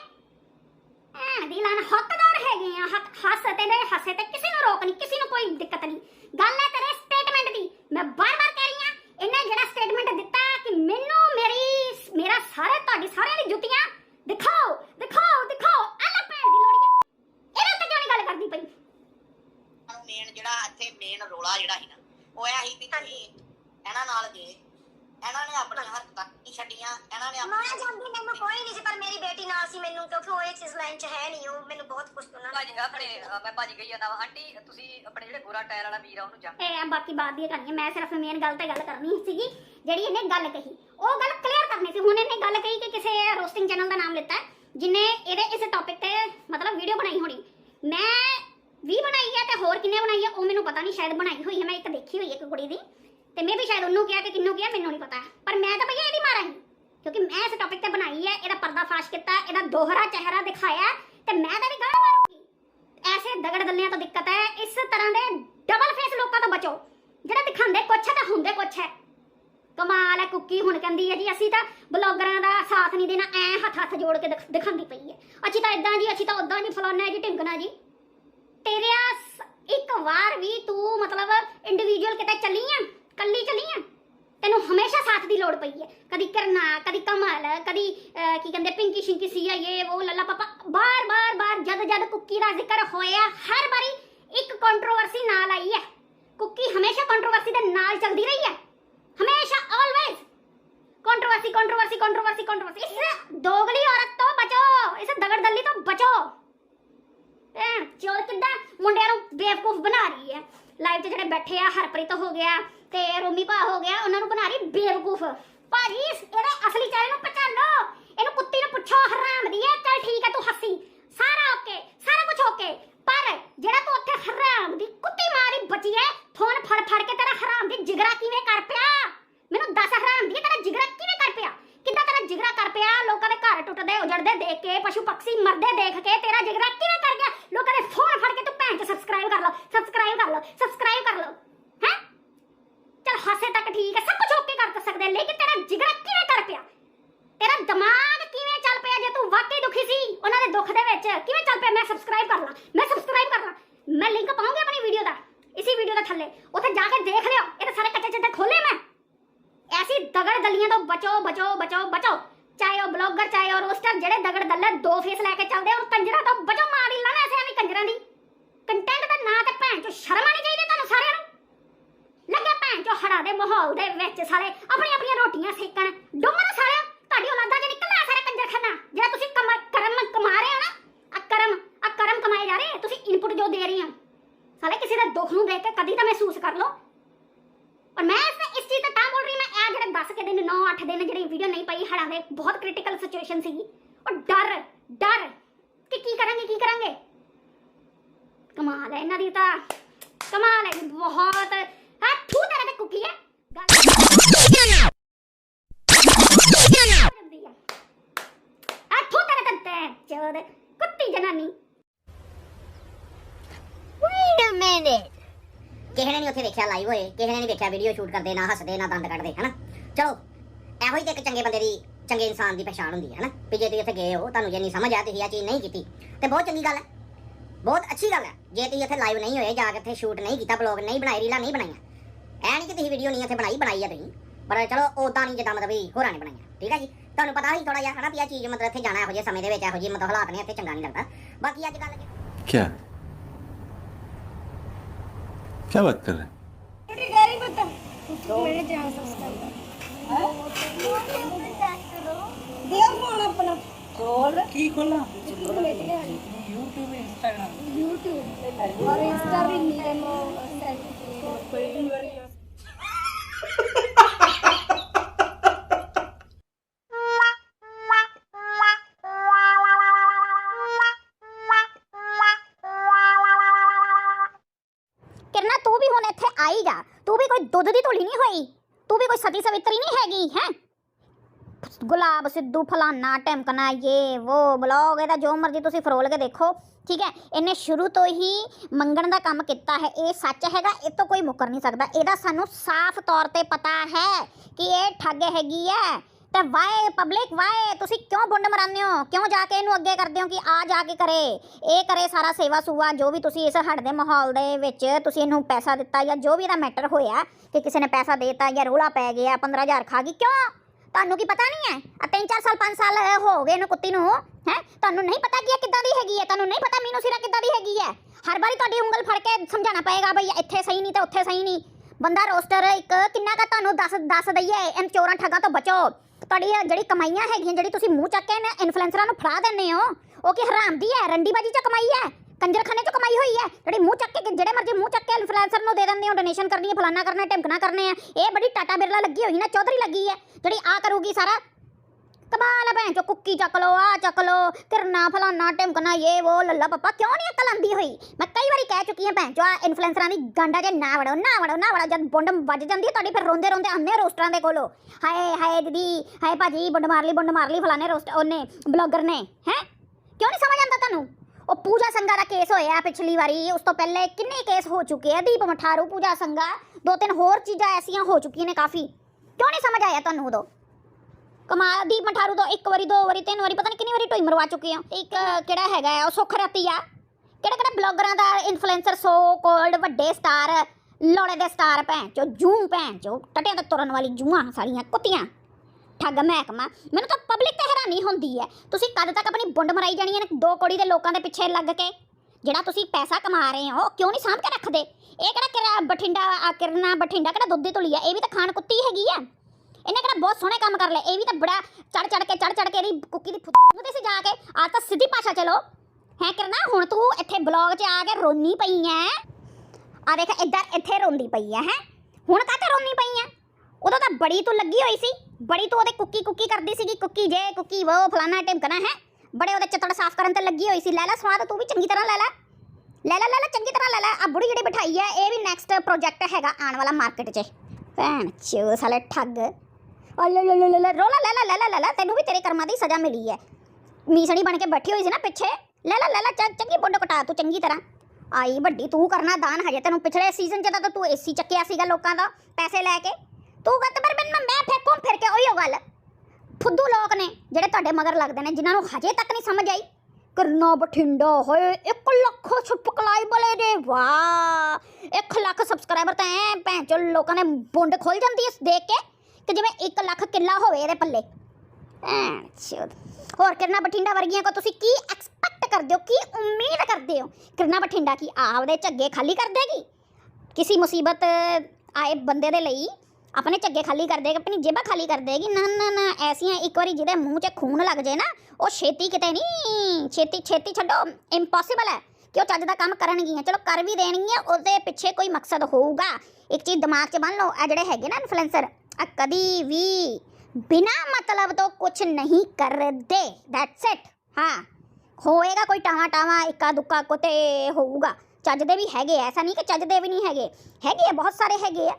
B: ਐਂ ਦੀ ਲਾਨ ਹੱਕਦਾਰ ਹੈਗੇ ਆ ਹੱਕ ਹੱਸ ਤੇ ਦੇ ਹੱਸੇ ਤੇ ਕਿਸੇ ਨੂੰ ਰੋਕ ਨਹੀਂ ਕਿਸੇ ਨੂੰ ਕੋਈ ਦਿੱਕਤ ਨਹੀਂ। ਗੱਲ ਹੈ ਤੇਰੇ ਸਟੇਟਮੈਂਟ ਦੀ ਮੈਂ ਬਾਰ-ਬਾਰ ਕਹਿ ਰਹੀ ਆ ਇਹਨੇ ਜਿਹੜਾ ਸਟੇਟਮੈਂਟ ਦਿੱਤਾ ਕਿ ਮੈਨੂੰ ਮੇਰੀ ਮੇਰਾ ਸਾਰੇ ਤੁਹਾਡੀ ਸਾਰਿਆਂ ਦੀ ਜੁੱਤੀਆਂ ਦਿਖਾਓ ਦਿਖਾਓ ਦਿਖਾਓ ਅੱਲਾ ਭੈਣ ਦੀ ਲੋੜੀ ਇਹਦੇ ਉੱਤੇ ਕਿਉਂ ਨਹੀਂ ਗੱਲ ਕਰਦੀ ਪਈ?
E: ਮੇਨ ਜਿਹੜਾ ਇੱਥੇ ਮੇਨ ਰੋਲਾ ਜਿਹੜਾ ਸੀ ਨਾ ਉਹ ਇਹ ਸੀ ਵੀ ਤੁਸੀਂ ਇਹਨਾਂ ਨਾਲ ਗਏ। ਇਹਨਾਂ ਨੇ ਆਪਣੀਆਂ ਹਰਕਤਾਂ ਨਹੀਂ ਛੱਡੀਆਂ ਇਹਨਾਂ ਨੇ
C: ਮੈਂ
E: ਆਪਣੀ
C: ਜਾਂਦੀ ਮੈਨੂੰ ਕੋਈ ਨਹੀਂ ਸੀ ਪਰ ਮੇਰੀ ਬੇਟੀ ਨਾਲ ਸੀ ਮੈਨੂੰ ਕਿਉਂਕਿ ਉਹ ਇਸ ਇਸ ਲਾਈਨ 'ਚ ਹੈ ਨਹੀਂ ਉਹ ਮੈਨੂੰ ਬਹੁਤ ਕੁਝ ਉਹਨਾਂ ਨੇ
F: ਭਾਜੀ ਆਪਣੇ ਅ, ਮੈਂ ਭਾਜੀ ਕਹੀ ਜਾਂਦਾ ਵਾ। ਆਂਟੀ ਤੁਸੀਂ ਆਪਣੇ ਜਿਹੜੇ ਗੋਰਾ ਟਾਇਰ ਵਾਲਾ ਵੀਰ ਆ ਉਹਨੂੰ ਜਾਣ
B: ਇਹ ਆ ਬਾਕੀ ਬਾਤ ਦੀ ਕਰਨੀ ਮੈਂ ਸਿਰਫ ਮੇਨ ਗੱਲ ਤੇ ਗੱਲ ਕਰਨੀ ਸੀਗੀ ਜਿਹੜੀ ਇਹਨੇ ਗੱਲ ਕਹੀ। ਉਹ ਗੱਲ ਕਲੀਅਰ ਕਰਨੀ ਸੀ। ਹੁਣ ਇਹਨੇ ਗੱਲ ਕਹੀ ਕਿ ਕਿਸੇ ਰੋਸਟਿੰਗ ਚੈਨਲ ਦਾ ਨਾਮ ਲਿੱਤਾ ਹੈ, ਜਿਨੇ ਇਹਦੇ ਇਸ ਟੌਪਿਕ ਤੇ ਮਤਲਬ ਵੀਡੀਓ ਬਣਾਈ ਹੋਣੀ। ਮੈਂ ਵੀ ਬਣਾਈ ਹੈ ਤੇ ਹੋਰ ਕਿੰਨੇ ਬਣਾਈ ਹੈ ਉਹ ਮੈਨੂੰ ਪਤਾ ਨਹੀਂ ਸ਼ਾਇਦ ਬਣਾਈ ਹੋਈ ਹੈ ਮੈਂ ਇੱਕ ਦੇਖੀ ਹੋਈ ਹੈ ਇੱਕ ਕੁੜੀ ਦੀ। ਤੇ ਮੈਂ ਵੀ ਸ਼ਾਇਦ ਉਹਨੂੰ ਕਿਹਾ ਕਿ ਕਿੰਨੂੰ ਕਿਹਾ, ਮੈਨੂੰ ਨਹੀਂ ਪਤਾ। ਪਰ ਮੈਂ ਤਾਂ ਭਈਆ ਇਹਦੀ ਮਾਰਾ ਹੀ ਕਿਉਂਕਿ ਮੈਂ ਇਸ ਟੌਪਿਕ ਤੇ ਬਣਾਈ ਹੈ ਇਹਦਾ ਪਰਦਾਫਾਸ਼ ਕੀਤਾ, ਇਹਦਾ ਦੋਹਰਾ ਚਿਹਰਾ ਦਿਖਾਇਆ, ਤੇ ਮੈਂ ਤਾਂ ਨਹੀਂ ਗਾਲ ਮਾਰੂੰਗੀ। ਐਸੇ ਦਗੜ ਦੱਲਿਆਂ ਤੋਂ ਦਿੱਕਤ ਹੈ, ਇਸ ਤਰ੍ਹਾਂ ਦੇ ਡਬਲ ਫੇਸ ਲੋਕਾਂ ਤੋਂ ਬਚੋ। ਜਿਹੜੇ ਦਿਖਾਉਂਦੇ ਕੁਛ ਹੈ, ਤੇ ਹੁੰਦੇ ਕੁਛ ਹੈ। ਕਮਾਲ ਹੈ ਕੁੱਕੀ ਹੁਣ ਕਹਿੰਦੀ ਹੈ ਜੀ, ਅਸੀਂ ਤਾਂ ਬਲੌਗਰਾਂ ਦਾ ਸਾਥ ਨਹੀਂ ਦੇਣਾ, ਐ ਹੱਥ ਹੱਥ ਜੋੜ ਕੇ ਦਿਖਾਉਂਦੀ ਪਈ ਹੈ। ਅਸੀਂ ਤਾਂ ਇਦਾਂ ਜੀ, ਅਸੀਂ ਤਾਂ ਉਦਾਂ ਜੀ ਫਲਾਉਣਾ ਜੀ, ਢਿੰਗਣਾ ਜੀ। ਤੇਰਿਆ ਇੱਕ ਵਾਰ ਵੀ ਤੂੰ ਮਤਲਬ ਇੰਡੀਵਿਜੂਅਲ ਕਿਤੇ ਚੱਲੀ ਆ? ਕੱਲੀ ਚਲੀ ਆ? ਤੈਨੂੰ ਹਮੇਸ਼ਾ ਸਾਥ ਦੀ ਲੋੜ ਪਈ ਹੈ। ਕਦੀ ਕਰਨਾ ਕਦੀ ਕਮਲ, ਕਦੀ ਕੀ ਕਹਿੰਦੇ, ਪਿੰਕੀ ਸ਼ਿੰਕੀ ਸੀ ਇਹ, ਉਹ, ਲੱਲਾ ਪਾਪਾ। ਬਾਰ ਬਾਰ ਬਾਰ ਜਦ ਜਦ ਕੁੱਕੀ ਦਾ ਜ਼ਿਕਰ ਹੋਇਆ, ਹਰ ਵਾਰੀ ਇੱਕ ਕੰਟਰੋਵਰਸੀ ਨਾਲ ਆਈ ਹੈ। ਕੁੱਕੀ ਹਮੇਸ਼ਾ ਕੰਟਰੋਵਰਸੀ ਦੇ ਨਾਲ ਚੱਲਦੀ ਰਹੀ ਹੈ। ਹਮੇਸ਼ਾ always controversy controversy controversy controversy ਇਸ ਦੋਗਲੀ ਔਰਤ ਤੋਂ ਬਚੋ। ਇਸ ਦਗੜ ਤੋਂ ਬਚੋ। ਭੈਣ ਚੋਰ ਕਿੱਦਾਂ ਮੁੰਡਿਆਂ ਨੂੰ ਬੇਵਕੂਫ ਬਣਾ ਰਹੀ ਹੈ। ਲਾਈਵ ਚ ਜਿਹੜੇ ਬੈਠੇ ਆ, ਹਰਪ੍ਰੀਤ ਹੋ ਗਿਆ ਤੇ ਰੋਮੀ ਭਾ ਹੋ ਗਿਆ, ਉਹਨਾਂ ਨੂੰ ਬਣਾ ਰਹੀ ਬੇਵਕੂਫ। ਭਾਜੀ ਇਸ- ਇਹਦੇ ਅਸਲੀ ਚਿਹਰੇ ਨੂੰ ਪਛਾਣੋ। ਇਹਨੂੰ ਕੁੱਤੀ ਨੂੰ ਪੁੱਛੋ, ਹਰਾਮ ਦੀ ਹੈ। ਚੱਲ ਠੀਕ ਹੈ ਤੂੰ ਹੱਸੀ। ਸਾਰਾ ਓਕੇ, ਸਾਰਾ ਕੁਝ ਓਕੇ। ਪਰ ਜਿਹੜਾ ਤੂੰ ਉੱਥੇ ਹਰਾਮ ਦੀ ਕੁੱਤੀ ਮਾਰੀ ਬਚੀ ਹੈ ਫੋਨ ਫੜ ਫੜ ਕੇ ਤੇਰਾ ਹਰਾਮ ਦੀ ਜਿਗਰਾ ਕਿਵੇਂ ਕਰ ਪਿਆ? ਮੈਨੂੰ ਦੱਸ, ਹਰਾਮ ਦੀ ਤੇਰਾ ਜਿਗਰਾ ਕਿਵੇਂ ਕਰ ਪਿਆ? ਕਿੱਦਾਂ ਤੇਰਾ ਜਿਗਰਾ ਕਰ ਪਿਆ? ਲੋਕਾਂ ਦੇ ਘਰ ਟੁੱਟਦੇ, ਉਜੜਦੇ, ਦੇਖ ਕੇ ਪਸ਼ੂ ਪਕਸ਼ੀ ਮਰਦੇ, ਦੇਖ ਕੇ ਤੇਰਾ ਜਿਗਰਾ ਕਿਵੇਂ ਕਰ ਗਿਆ ਲੋਕਾਂ ਦੇ ਫੋਨ ਫੜ ਕੇ ਤੂੰ ਭੈਣ ਚ ਸਬਸਕ੍ਰਾਈਬ ਕਰ ਲਓ ਸਬਸਕ੍ਰਾਈਬ ਕਰ ਲਓ ਸਬਸਕ੍ਰਾਈਬ ਕਰ ਲਓ ਹੈ ਚਲ ਹਾਸੇ ਤੱਕ ਠੀਕ ਹੈ ਸਭ ਕੁਝ ਓਕੇ ਕਰ ਤਾਂ ਸਕਦੇ ਹਾਂ, ਲੇਕਿਨ ਤੇਰਾ ਜਿਗਰਾ ਕਿਵੇਂ ਕਰ ਪਿਆ ਤੇਰਾ ਦਿਮਾਗ ਕਿਵੇਂ ਚੱਲ ਪਿਆ ਜੇ ਤੂੰ ਵਾਕਈ ਦੁਖੀ ਸੀ ਉਹਨਾਂ ਦੇ ਦੁੱਖ ਦੇ ਵਿੱਚ ਕਿਵੇਂ ਚੱਲ ਪਿਆ ਮੈਂ ਸਬਸਕ੍ਰਾਈਬ ਕਰ ਲਾਂ ਮੈਂ ਸਬਸਕ੍ਰਾਈਬ ਕਰ ਲਾਂ ਮੈਂ ਲਿੰਕ ਪਾਉਂਗੀ ਆਪਣੀ ਵੀਡੀਓ ਦਾ ਇਸੇ ਵੀਡੀਓ ਦੇ ਥੱਲੇ ਉੱਥੇ ਜਾ ਕੇ ਦੇਖ ਲਿਓ। ਇਹ ਤਾਂ ਸਾਰੇ ਕੱਚੇ ਚੱਟੇ ਖੋਲੇ ਮੈਂ। ਐਸੀ ਦਗੜ ਦਲੀਆਂ ਤੋਂ ਬਚੋ ਬਚੋ ਬਚੋ ਬਚੋ। ਚਾਹੇ ਉਹ ਬਲੌਗਰ ਚਾਹੇ ਉਹ ਰੋਸਟਰ ਜਿਹੜੇ ਦਗੜ ਦੱਲੇ ਦੋ ਫੇਸ ਲੈ ਕੇ ਚੱਲਦੇ ਆ, ਉਹ ਤੋਂ ਬਚੋ ਮਾਰੀ ਲਾਣਾ ਐਸੇ ਐਵੇਂ ਕੰਜਰਾਂ ਦੀ। ਕੰਟੈਂਟ ਦਾ ਨਾਂ ਤੇ ਭੈਣ ਚੋ ਸ਼ਰਮ ਆਣੀ ਚਾਹੀਦੀ ਤੁਹਾਨੂੰ ਸਾਰਿਆਂ ਨੂੰ। ਲੱਗੇ ਭੈਣ ਚੋ ਹੜਾ ਦੇ ਮਾਹੌਲ ਦੇ ਵਿੱਚ ਸਾਲੇ ਆਪਣੀਆਂ ਆਪਣੀਆਂ ਰੋਟੀਆਂ ਸੇਕਣ। ਡੁੰਮਣ ਸਾਲਿਓ ਤੁਹਾਡੀ ਔਲਾਦਾਂ ਚ ਨਿਕਲਣਾ ਸਾਰਾ ਕੰਜਰ ਖਾਨਾ। ਜਿਹੜਾ ਤੁਸੀਂ ਕਮ- ਕਰਮ ਕਮਾ ਰਹੇ ਹੋ ਨਾ ਆ ਕਰਮ ਆ ਕਰਮ ਕਮਾਏ ਜਾ ਰਹੇ ਤੁਸੀਂ ਇਨਪੁਟ ਜੋ ਦੇ ਰਹੀ ਹੋ। ਸਾਲੇ ਕਿਸੇ ਦੇ ਦੁੱਖ ਨੂੰ ਦੇਖ ਕੇ ਕਦੀ ਤਾਂ ਮਹਿਸੂਸ ਕਰ ਲਓ ਔਰ ਮੈਂ ਇਸ ਇਸ ਚੀਜ਼ ਤੇ ਤਾਂ ਬੋਲ ਰਹੀ ਮੈਂ ਇਹ ਜਿਹੜੇ 10 ਕੇ ਦਿਨ 9 8 ਦਿਨ ਜਿਹੜੀ ਵੀਡੀਓ ਨਹੀਂ ਪਾਈ ਹੜਾਂ ਦੇ ਬਹੁਤ ਕ੍ਰਿਟੀਕਲ ਸਿਚੁਏਸ਼ਨ ਸੀਗੀ ਔਰ ਡਰ ਡਰ ਕਿ ਕੀ ਕਰਾਂਗੇ ਕੀ ਕਰਾਂਗੇ ਕਮਾਲ ਹੈ ਇਹਨਾਂ ਦੀ ਤਾਂ ਕਮਾਲ ਹੈ ਬਹੁਤ ਹਾਂ ਥੂ ਤੇਰੇ ਤੇ ਕੁੱਕੀ ਹੈ ਆ ਥੂ ਤੇਰੇ ਤੇ ਚੋਦ ਕੁੱਤੀ ਜਨਾਨੀ
C: ਅ ਮਿੰਟ ਕਿਸੇ ਨੇ ਨਹੀਂ ਉੱਥੇ ਵੇਖਿਆ ਲਾਈਵ ਹੋਏ ਕਿਸੇ ਨੇ ਨਹੀਂ ਵੇਖਿਆ ਵੀਡੀਓ ਸ਼ੂਟ ਕਰਦੇ ਨਾ ਹੱਸਦੇ ਨਾ ਦੰਦ ਕੱਢਦੇ ਹਨਾ? ਚਲੋ ਇਹੋ ਹੀ ਤੇ ਇੱਕ ਚੰਗੇ ਬੰਦੇ ਦੀ ਚੰਗੇ ਇਨਸਾਨ ਦੀ ਪਛਾਣ ਹੁੰਦੀ ਹੈ ਹਨਾ? ਵੀ ਜੇ ਤੁਸੀਂ ਉੱਥੇ ਗਏ ਹੋ ਤੁਹਾਨੂੰ ਜੇ ਨਹੀਂ ਸਮਝ ਆ ਤੁਸੀਂ ਇਹ ਚੀਜ਼ ਨਹੀਂ ਕੀਤੀ ਤੇ ਬਹੁਤ ਚੰਗੀ ਗੱਲ ਹੈ। ਬਹੁਤ ਅੱਛੀ ਗੱਲ ਹੈ। ਜੇ ਤੁਸੀਂ ਉੱਥੇ ਲਾਈਵ ਨਹੀਂ ਹੋਏ ਜਾ ਕੇ ਉੱਥੇ ਸ਼ੂਟ ਨਹੀਂ ਕੀਤਾ ਬਲੌਗ ਨਹੀਂ ਬਣਾਏ ਰੀਲਾਂ ਨਹੀਂ ਬਣਾਈਆਂ ਐ ਨਹੀਂ ਕਿ ਤੁਸੀਂ ਵੀਡੀਓ ਨਹੀਂ ਉੱਥੇ ਬਣਾਈ ਬਣਾਈ ਆ ਤੁਸੀਂ ਪਰ ਚਲੋ ਉਦਾਂ ਨਹੀਂ ਜਿੱਦਾਂ ਮਤਲਬ ਵੀ ਹੋਰਾਂ ਨੇ ਬਣਾਈਆਂ ਠੀਕ ਹੈ ਜੀ? ਤੁਹਾਨੂੰ ਪਤਾ ਹੀ ਥੋੜਾ ਜਿਹਾ ਹਨਾ ਵੀ ਇਹ ਚੀਜ਼ ਮਤਲਬ ਇੱਥੇ ਜਾਣਾ ਇਹੋ ਜਿਹੇ ਸਮੇਂ ਦੇ ਵਿੱਚ ਇਹੋ ਜਿਹੇ ਮਤਲਬ ਹਾਲਾਤ ਨੇ ਇੱਥੇ ਚੰਗਾ ਨਹੀਂ ਲੱਗਦਾ। ਬਾਕੀ ਅੱਜ ਕੱਲ੍ਹ
D: क्या क्या बात कर रहे हैं
B: ਕਿਰਨਾ ਤੂੰ ਸਵਿਤਰੀ ਨਹੀਂ ਹੈਗੀ, ਹੈ? ਗੁਲਾਬ, ਸਿੱਧੂ, ਫਲਾਨਾ, ਟੈਮਕਨਾ ਇਹ ਉਹ ਬਲੌਗ, ਇਹਦਾ ਜੋ ਮਰਜ਼ੀ ਤੁਸੀਂ ਫਰੋਲ ਕੇ ਦੇਖੋ, ਠੀਕ ਹੈ? ਇਹਨੇ ਸ਼ੁਰੂ ਤੋਂ ਹੀ ਮੰਗਣ ਦਾ ਕੰਮ ਕੀਤਾ ਹੈ, ਇਹ ਸੱਚ ਹੈਗਾ, ਇਹ ਤੋਂ ਕੋਈ ਮੁਕਰ ਨਹੀਂ ਸਕਦਾ। ਇਹਦਾ ਸਾਨੂੰ ਸਾਫ਼ ਤੌਰ ਤੇ ਪਤਾ ਹੈ ਕਿ ਇਹ ਠੱਗ ਹੈਗੀ ਹੈ। ਤੇ ਵਾਏ ਪਬਲਿਕ ਵਾਏ, ਤੁਸੀਂ ਕਿਉਂ ਬੁੰਡ ਮਰਾਉਂਦੇ ਹੋ? ਕਿਉਂ ਜਾ ਕੇ ਇਹਨੂੰ ਅੱਗੇ ਕਰਦੇ ਹੋ ਕਿ ਆ ਜਾ ਕੇ ਕਰੇ? ਇਹ ਕਰੇ ਸਾਰਾ ਸੇਵਾ ਸੂਆ, ਜੋ ਵੀ ਤੁਸੀਂ ਇਸ ਹੜ ਦੇ ਮਾਹੌਲ ਦੇ ਵਿੱਚ ਤੁਸੀਂ ਇਹਨੂੰ ਪੈਸਾ ਦਿੱਤਾ ਜਾਂ ਜੋ ਵੀ ਇਹਦਾ ਮੈਟਰ ਹੋਇਆ ਕਿ ਕਿਸੇ ਨੇ ਪੈਸਾ ਦੇਤਾ ਜਾਂ ਰੋਲਾ ਪੈ ਗਿਆ 15000 ਖਾ ਗਈ, ਕਿਉਂ? ਤੁਹਾਨੂੰ ਕੀ ਪਤਾ ਨਹੀਂ ਹੈ? ਆ 3-4 ਸਾਲ 5 ਸਾਲ ਹੋ ਗਏ ਇਹਨੂੰ ਕੁੱਤੀ ਨੂੰ, ਹੈ? ਤੁਹਾਨੂੰ ਨਹੀਂ ਪਤਾ ਕਿ ਇਹ ਕਿੱਦਾਂ ਦੀ ਹੈਗੀ ਹੈ? ਤੁਹਾਨੂੰ ਨਹੀਂ ਪਤਾ ਮੀਨੂ ਸਿਰਾ ਕਿੱਦਾਂ ਦੀ ਹੈਗੀ ਹੈ? ਹਰ ਵਾਰੀ ਤੁਹਾਡੀ ਉਂਗਲ ਫੜ ਕੇ ਸਮਝਾਉਣਾ ਪਏਗਾ ਬਈ ਇੱਥੇ ਸਹੀ ਨਹੀਂ ਤੇ ਉੱਥੇ ਸਹੀ ਨਹੀਂ। ਬੰਦਾ ਰੋਸਟਰ ਇੱਕ ਕਿੰਨਾ ਕਾ ਤੁਹਾਨੂੰ ਦੱਸ ਦੱਸ ਦਈਏ ਇਹਨਾਂ ਚੋਰਾਂ ਠੱਗਾਂ ਤੋਂ ਬਚੋ। ਤੁਹਾਡੀ ਇਹ ਜਿਹੜੀ ਕਮਾਈਆਂ ਹੈਗੀਆਂ ਜਿਹੜੀ ਤੁਸੀਂ ਮੂੰਹ ਚੱਕ ਕੇ ਇਹਨਾਂ ਇਨਫਲੂਐਂਸਰਾਂ ਨੂੰ ਫੜਾ ਦਿੰਦੇ ਹੋ, ਉਹ ਕੀ ਹਰਾਮ ਦੀ ਹੈ? ਰੰਡੀਬਾਜੀ ਚ ਕਮਾਈ ਹੈ? ਕੰਜਰਖਾਨੇ ਚ ਕਮਾਈ ਹੋਈ ਹੈ? ਜਿਹੜੀ ਮੂੰਹ ਚੱਕ ਕੇ, ਜਿਹੜੇ ਮਰਜ਼ੀ ਮੂੰਹ ਚੱਕ ਕੇ ਇਨਫਲੂਐਂਸਰ ਨੂੰ ਦੇ ਦਿੰਦੇ ਹੋ ਡੋਨੇਸ਼ਨ ਕਰਨੀ ਹੈ, ਫਲਾਨਾ ਕਰਨਾ ਹੈ, ਢਿਮਕਣਾ ਕਰਨੇ ਆ ਇਹ ਬੜੀ ਟਾਟਾ ਬਿਰਲਾ ਲੱਗੀ ਹੋਈ ਨਾ, ਚੌਧਰੀ ਲੱਗੀ ਹੈ, ਜਿਹੜੀ ਆ ਕਰੂਗੀ ਸਾਰਾ ਕਮਾਲ ਹੈ ਭੈਣ ਚੋ ਕੁੱਕੀ ਚੱਕ ਲੋ ਆ ਚੱਕ ਲੋ ਕਿਰਨਾ ਫਲਾਨਾ ਟਿਮਕਣਾ ਇਹ ਉਹ ਲੱਲਾ ਪੱਪਾ, ਕਿਉਂ ਨਹੀਂ ਅਕਲ ਆਂਦੀ ਹੋਈ? ਮੈਂ ਕਈ ਵਾਰੀ ਕਹਿ ਚੁੱਕੀ ਹਾਂ ਭੈਣ ਚੋ ਆ ਇਨਫਲੂਐਂਸਰਾਂ ਦੀ ਗੰਡਾ ਜੇ ਨਾ ਵੜੋ ਨਾ ਵੜੋ ਨਾ ਵੜੋ, ਜਦ ਬੁੰਡ ਵੱਜ ਜਾਂਦੀ ਹੈ ਤੁਹਾਡੀ, ਫਿਰ ਰੋਂਦੇ ਰੋਂਦੇ ਆਉਂਦੇ ਰੋਸਟਰਾਂ ਦੇ ਕੋਲੋਂ। ਹਾਏ ਹਾਏ ਦੀਦੀ, ਹਾਏ ਭਾਜੀ, ਬੁੰਡ ਮਾਰ ਲਈ, ਬੁੰਡ ਮਾਰ ਲਈ ਫਲਾਣੇ ਰੋਸਟ, ਉਹਨੇ, ਬਲੌਗਰ ਨੇ, ਹੈ? ਕਿਉਂ ਨਹੀਂ ਸਮਝ ਆਉਂਦਾ ਤੁਹਾਨੂੰ? ਉਹ ਪੂਜਾ ਸੰਗਾ ਦਾ ਕੇਸ ਹੋਇਆ ਪਿਛਲੀ ਵਾਰੀ, ਉਸ ਤੋਂ ਪਹਿਲੇ ਕਿੰਨੇ ਕੇਸ ਹੋ ਚੁੱਕੇ ਆ, ਦੀਪ ਮਠਾਰੂ, ਪੂਜਾ ਸੰਗਾ ਦੋ ਤਿੰਨ ਹੋਰ ਚੀਜ਼ਾਂ ਐਸੀਆਂ ਹੋ ਚੁੱਕੀਆਂ ਨੇ ਕਾਫੀ। ਕਿਉਂ ਨਹੀਂ ਸਮਝ ਆਇਆ ਤੁਹਾਨੂੰ ਉਦੋਂ? ਕਮਾਲ ਦੀਪ ਮਠਾਰੂ ਤੋਂ ਇੱਕ ਵਾਰੀ, ਦੋ ਵਾਰੀ, ਤਿੰਨ ਵਾਰੀ, ਪਤਾ ਨਹੀਂ ਕਿੰਨੀ ਵਾਰੀ ਟੋਈ ਮਰਵਾ ਚੁੱਕੇ ਆ। ਇੱਕ ਕਿਹੜਾ ਹੈਗਾ ਉਹ ਸੁਖ ਰਤੀ ਆ। ਕਿਹੜਾ ਕਿਹੜਾ ਬਲੌਗਰਾਂ ਦਾ ਇਨਫਲੂਐਂਸਰ ਸੋ ਕੋਲਡ ਵੱਡੇ ਸਟਾਰ ਲੋੜੇ ਦੇ ਸਟਾਰ ਭੈਣ ਚੋ, ਜੂ ਭੈਣ ਚੋ, ਟਟਿਆਂ ਤੇ ਤੁਰਨ ਵਾਲੀ ਜੂਆਂ ਸਾਰੀਆਂ ਕੁੱਤੀਆਂ। ਠੱਗ ਮਹਿਕਮਾ, ਮੈਨੂੰ ਤਾਂ ਪਬਲਿਕ ਤੇ ਹੈਰਾਨੀ ਹੁੰਦੀ ਹੈ ਤੁਸੀਂ ਕਦ ਤੱਕ ਆਪਣੀ ਬੁੰਡ ਮਰਾਈ ਜਾਣੀ ਹੈ ਦੋ ਕੋੜੀ ਦੇ ਲੋਕਾਂ ਦੇ ਪਿੱਛੇ ਲੱਗ ਕੇ? ਜਿਹੜਾ ਤੁਸੀਂ ਪੈਸਾ ਕਮਾ ਰਹੇ ਹੋ ਕਿਉਂ ਨਹੀਂ ਸਾਂਭ ਕੇ ਰੱਖਦੇ? ਇਹ ਕਿਹੜਾ ਕਿਰਾ ਬਠਿੰਡਾ ਆ ਕਿਰਨਾ ਬਠਿੰਡਾ, ਕਿਹੜਾ ਦੁੱਧ ਦੀ ਧੁਲੀ ਆ? ਇਹ ਵੀ ਤਾਂ ਖਾਣ ਕੁੱਤੀ ਹੈਗੀ ਆ। ਇਹਨੇ ਕਿਹੜਾ ਬਹੁਤ ਸੋਹਣੇ ਕੰਮ ਕਰ ਲਏ। ਇਹ ਵੀ ਤਾਂ ਬੜਾ ਚੜ ਚੜ ਕੇ ਚੜ ਚੜ ਕੇ ਇਹਦੀ ਕੁੱਕੀ ਦੀ ਫੁੱਟ ਸੀ ਜਾ ਕੇ ਆ ਤਾਂ ਸਿੱਧੀ ਭਾਸ਼ਾ ਚਲੋ। ਹੈ ਕਰਨਾ, ਹੁਣ ਤੂੰ ਇੱਥੇ ਬਲੌਗ 'ਚ ਆ ਕੇ ਰੋਣੀ ਪਈ ਐ। ਆ ਦੇਖ, ਇੱਧਰ ਇੱਥੇ ਰੋਂਦੀ ਪਈ ਐ, ਹੈ। ਹੁਣ ਕਾਹਤੇ ਰੋਣੀ ਪਈ ਐ? ਉਦੋਂ ਤਾਂ ਬੜੀ ਤੂੰ ਲੱਗੀ ਹੋਈ ਸੀ। ਬੜੀ ਤੂੰ ਉਹਦੇ ਕੁੱਕੀ ਕੁੱਕੀ ਕਰਦੀ ਸੀਗੀ, ਕੁੱਕੀ ਜੇ, ਕੁੱਕੀ ਉਹ ਫਲਾਣਾ ਟਿਮਕਣਾ ਹੈ। ਬੜੇ ਉਹਦੇ ਚਤੜ ਸਾਫ਼ ਕਰਨ ਤੇ ਲੱਗੀ ਹੋਈ ਸੀ। ਲੈ ਲੈ ਸਵਾਦ, ਤੂੰ ਵੀ ਚੰਗੀ ਤਰ੍ਹਾਂ ਲੈ ਲੈ। ਲੈ ਲੈ ਲੈ ਲੈ, ਚੰਗੀ ਤਰ੍ਹਾਂ ਲੈ ਲੈ। ਆ ਬੁੜੀ ਜਿਹੜੀ ਬਿਠਾਈ ਹੈ ਇਹ ਵੀ ਨੈਕਸਟ ਪ੍ਰੋਜੈਕਟ ਹੈਗਾ ਆਉਣ ਵਾਲਾ ਮਾਰਕੀਟ 'ਚ। ਭੈਣ ਚੋ ਸਾਲੇ ਠੱਗ। ਲੈ ਲੈ ਲੈ ਲੈ ਲੈ ਰੋਲਾ ਲੈ ਲੈ ਲੈ ਲੈ ਤੈਨੂੰ ਵੀ ਤੇਰੇ ਕਰਮਾਂ ਦੀ ਸਜ਼ਾ ਮਿਲੀ ਹੈ ਮੀਸਣੀ ਬਣ ਕੇ ਬੈਠੀ ਹੋਈ ਸੀ ਨਾ ਪਿੱਛੇ ਲੈ ਲੈ ਲੈ ਲੈ ਚੰਗੀ ਬੁੰਡ ਕਟਾ ਤੂੰ ਚੰਗੀ ਤਰ੍ਹਾਂ ਆਈ ਵੱਡੀ ਤੂੰ ਕਰਨਾ ਦਾਨ ਹਜੇ ਤੈਨੂੰ ਪਿਛਲੇ ਸੀਜ਼ਨ 'ਚ ਤਾਂ ਤੂੰ ਏਸੀ ਚੱਕਿਆ ਸੀਗਾ ਲੋਕਾਂ ਦਾ ਪੈਸੇ ਲੈ ਕੇ ਤੂੰ ਗੱਤ ਪਰ ਮੈਂ ਮੈਂ ਫਿਰ ਘੁੰਮ ਫਿਰ ਕੇ ਉਹੀ ਗੱਲ ਫੁੱਦੂ ਲੋਕ ਨੇ ਜਿਹੜੇ ਤੁਹਾਡੇ ਮਗਰ ਲੱਗਦੇ ਨੇ ਜਿਨ੍ਹਾਂ ਨੂੰ ਹਜੇ ਤੱਕ ਨਹੀਂ ਸਮਝ ਆਈ ਕਰਨਾ ਬਠਿੰਡਾ ਹੋਏ 1 ਲੱਖ ਸਬਸਕ੍ਰਾਈਬ ਵਾਲੇ ਦੇ ਵਾਹ 1 ਲੱਖ ਸਬਸਕ੍ਰਾਈਬਰ ਤਾਂ ਐ ਭੈਣ ਚੋ ਲੋਕਾਂ ਨੇ ਬੁੰਡ ਖੋਲ ਜਾਂਦੀ ਇਸ ਦੇਖ ਕੇ ਕਿ ਜਿਵੇਂ 1 ਲੱਖ ਕਿੱਲਾ ਹੋਵੇ ਇਹਦੇ ਪੱਲੇ। ਐਂ ਹੋਰ ਕਿਰਨਾ ਬਠਿੰਡਾ ਵਰਗੀਆਂ ਕੋ ਤੁਸੀਂ ਕੀ ਐਕਸਪੈਕਟ ਕਰਦੇ ਹੋ, ਕੀ ਉਮੀਦ ਕਰਦੇ ਹੋ? ਕਿਰਨਾ ਬਠਿੰਡਾ ਕੀ ਆਪਦੇ ਝੱਗੇ ਖਾਲੀ ਕਰ ਦੇਗੀ? ਕਿਸੇ ਮੁਸੀਬਤ ਆਏ ਬੰਦੇ ਦੇ ਲਈ ਆਪਣੇ ਝੱਗੇ ਖਾਲੀ ਕਰ ਦੇਗੀ, ਆਪਣੀ ਜੇਬਾਂ ਖਾਲੀ ਕਰ ਦੇਗੀ। ਨਾ ਨਾ ਨਾ, ਐਸੀਆਂ ਇੱਕ ਵਾਰੀ ਜਿਹਦੇ ਮੂੰਹ 'ਚ ਖੂਨ ਲੱਗ ਜੇ ਨਾ, ਉਹ ਛੇਤੀ ਕਿਤੇ ਨਹੀਂ ਛੇਤੀ ਛੇਤੀ ਛੱਡੋ। ਇੰਪੋਸੀਬਲ ਹੈ ਕਿ ਉਹ ਚੱਜ ਦਾ ਕੰਮ ਕਰਨਗੀਆਂ। ਚਲੋ, ਕਰ ਵੀ ਦੇਣਗੀਆਂ, ਉਹਦੇ ਪਿੱਛੇ ਕੋਈ ਮਕਸਦ ਹੋਊਗਾ। ਇੱਕ ਚੀਜ਼ ਦਿਮਾਗ 'ਚ ਬੰਨ ਲਓ ਆ ਜਿਹੜੇ ਹੈਗੇ ਨਾ ਇਨਫਲੂਐਂਸਰ ਆ ਕਦੀ ਵੀ ਬਿਨਾ ਮਤਲਬ ਤੋਂ ਕੁਝ ਨਹੀਂ ਕਰਦੇ ਦੈਟਸ ਇਟ ਹਾਂ ਹੋਏਗਾ ਕੋਈ ਟਾਵਾ ਟਾਵਾ ਇੱਕਾ ਦੁੱਕਾ ਕੋਤੇ ਹੋਊਗਾ ਚੱਜ ਦੇ ਵੀ ਹੈਗੇ ਆ, ਐਸਾ ਨਹੀਂ ਕਿ ਚੱਜ ਦੇ ਵੀ ਨਹੀਂ ਹੈਗੇ ਹੈਗੇ ਆ ਬਹੁਤ ਸਾਰੇ ਹੈਗੇ ਆ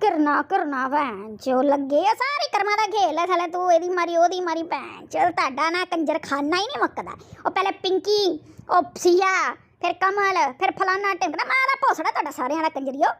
B: ਕਰਨਾ ਕਰਨਾ ਭੈਣ ਚੋ ਲੱਗੇ ਆ ਸਾਰੇ ਕਰਮਾਂ ਦਾ ਖੇਲ ਹੈ ਥਲੇ ਤੂੰ ਇਹਦੀ ਮਾਰੀ ਉਹਦੀ ਮਾਰੀ ਭੈਣ ਚੋ ਤੁਹਾਡਾ ਨਾ ਕੰਜਰ ਖਾਨਾ ਹੀ ਨਹੀਂ ਮੁੱਕਦਾ ਉਹ ਪਹਿਲੇ ਪਿੰਕੀ ਉਹ ਸੀਆ ਫਿਰ ਕਮਲ ਫਿਰ ਫਲਾਨਾ ਟਿਮਕਦਾ ਮਾਰਾ ਭੋਸੜਾ ਤੁਹਾਡਾ ਸਾਰਿਆਂ ਦਾ ਕੰਜਰੀਓ